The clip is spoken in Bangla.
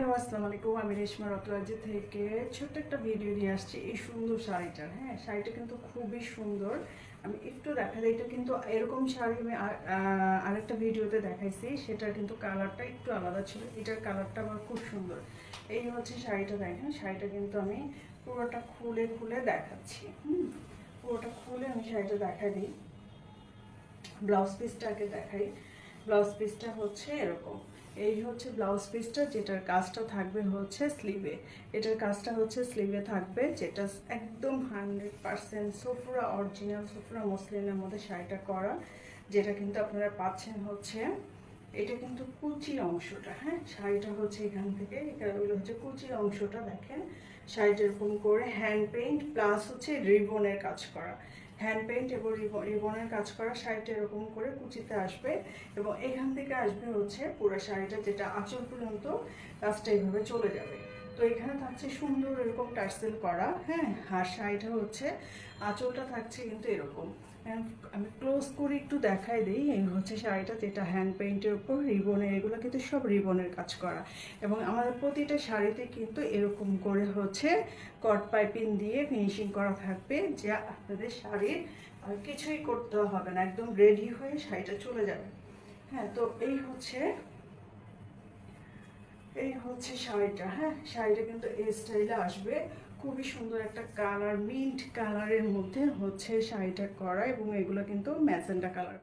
হ্যালো আসসালামু আলাইকুম আমি রেশমা রতরাজি থেকে ছোট্ট একটা ভিডিও নিয়ে আসছি। এই সুন্দর শাড়িটার হ্যাঁ শাড়িটা কিন্তু খুবই সুন্দর। আমি একটু দেখা দিই এটা কিন্তু এরকম শাড়ি আমি আরেকটা ভিডিওতে দেখাইছি। সেটার কিন্তু কালারটা একটু আলাদা ছিল। এটার কালারটা আমার খুব সুন্দর। এই হচ্ছে শাড়িটা, দেখেন, শাড়িটা কিন্তু আমি পুরোটা খুলে খুলে দেখাচ্ছি। হুম, পুরোটা খুলে আমি শাড়িটা দেখাই দিই। ব্লাউজ পিসটাকে দেখাই। ব্লাউজ পিসটা হচ্ছে এরকম। এই হচ্ছে ব্লাউজ পিসটা, যেটার কাজটা থাকবে হচ্ছে স্লিভে এটার কাজটা হচ্ছে স্লিভে থাকবে, যেটা একদম হান্ড্রেড পারসেন্ট সোফরা অরিজিনাল সোফরা মসলিনের মধ্যে শাড়িটা করা, যেটা কিন্তু আপনারা পাচ্ছেন হচ্ছে, এটা কিন্তু কুচির অংশটা হ্যাঁ? শাড়িটা হচ্ছে এখান থেকে, এখানে হচ্ছে কুচির অংশটা দেখেন। শাড়িটা এরকম করে হ্যান্ড পেইন্ট প্লাস হচ্ছে রিবনের কাজ করা। হ্যান্ড পেন্ট এবং রিবন- রিবনের কাজ করা শাড়িটা এরকম করে কুচিতে আসবে এবং এখান থেকে আসবে হচ্ছে পুরো শাড়িটা যেটা আঁচল পর্যন্ত কাজটা এইভাবে চলে যাবে। তো এখানে থাকছে সুন্দর এরকম টার্সেল করা হ্যাঁ? আর শাড়িটা হচ্ছে, আঁচলটা থাকছে কিন্তু এরকম। আমি ক্লোজ করে একটু দেখাই দিই, এই হচ্ছে শাড়িটা যেটা হ্যান্ড পেইন্টের উপর, রিবনের, এগুলো কিন্তু সব রিবনের কাজ করা। এবং আমাদের প্রতিটা শাড়িতে কিন্তু এরকম করে হচ্ছে কট পাইপিং দিয়ে ফিনিশিং করা থাকবে, যা আপনাদের শাড়ির আর কিছুই করতে হবে না, একদম রেডি হয়ে শাড়িটা চলে যাবে। হ্যাঁ তো এই হচ্ছে এই হচ্ছে শাড়িটা হ্যাঁ? শাড়িটা কিন্তু এই স্টাইলে আসবে। খুবই সুন্দর একটা কালার মিন্ট কালারের মধ্যে হচ্ছে শাড়িটা করা এবং এগুলো কিন্তু ম্যাজেন্ডা কালার